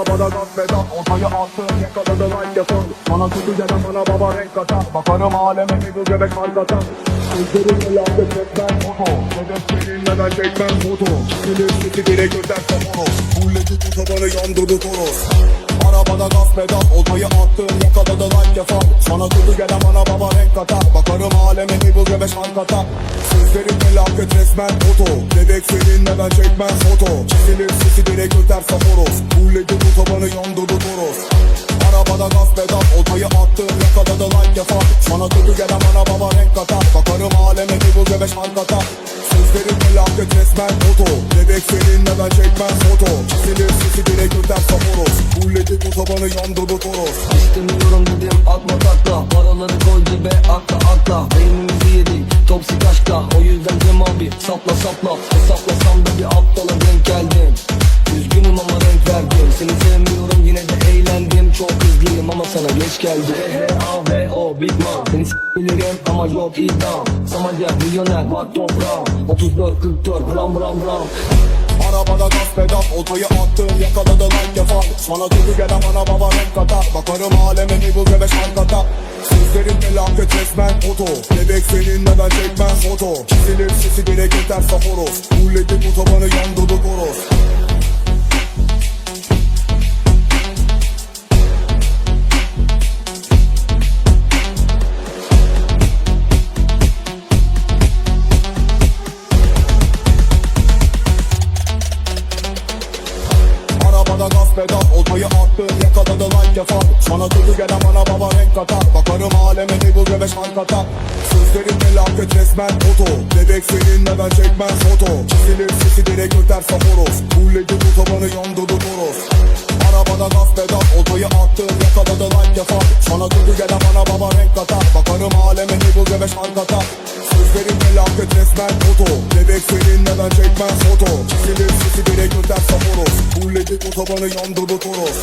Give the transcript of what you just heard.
arabada gaz pedal Ortaya attım yakaladı like yapan Bana kötü gelen bana baba renk katan. Bakarım aleme bir göbek fark atan Gözlerimle yandı çekmem foto Hedef seninle ben çekmem foto Gelir sesi direkt öter samuru Fulledi bu tabanı yandırdı Arabada gaz pedal Oltayı attım yakaladı like yapan Sana gelen bana baba renk katan Bakarım aleme bu göbek fark atan Sözlerim felaket resmen foto Bebek seninle ben çekmem foto Çizilir sesi direkt öter samoros Fulledi bu tabanı yandırdı toros Arabada gaz pedal Oltayı attım yakaladı like yapan Sana kötü gelen bana baba renk katan Bakarım aleme bir bu göbek fark atan Sözlerim felaket resmen foto. Bebek seninle ben çekmem foto. Çizilir sesi direkt öter samoros Fulledi bu tabanı yandırdı toros. İstemiyorum dedim atma takla. Paraları koy dibe akla akla Beynimizi yedik toksik aşkla. O yüzden Cem abi sapla sapla. Hesaplasam da bir hızlıyım ama sana geç geldi H-A-V-O Big Man. Seni s**bilirim ama yok idam. Samaca milyoner bak toprağım. 34 44 gram gram gram. Arabada gaz pedal Oltayı attım yakaladı like yapan Sana kötü gelen bana baba renk katar. Bakarım aleme bir bu göbek fark atar Sözlerim felaket resmen foto. Bebek seninle ben çekmem foto? Çizilir sesi direkt öter saforos Fulledi bu tabanı yandırdı toros Arabada gaz pedal Oltayı attım yakaladı like yapan Sana kötü gelen bana baba renk katar. Bakarım aleme bu göbek fark atar. Sözlerim felaket resmen foto. Bebek seninle ben çekmem foto. Çizilir sesi direkt öter samoros Fulledi bu tabanı yandırdı toros. Arabada gaz pedal Oltayı attım yakaladı like yapan Sana kötü gelen bana baba renk katar. Bakarım aleme bu göbek fark atar. Sözlerim felaket resmen foto Bebek seninle ben çekmem foto? Çizilir sesi direkt öter samoros Fulledi bu tabanı yandırdı toros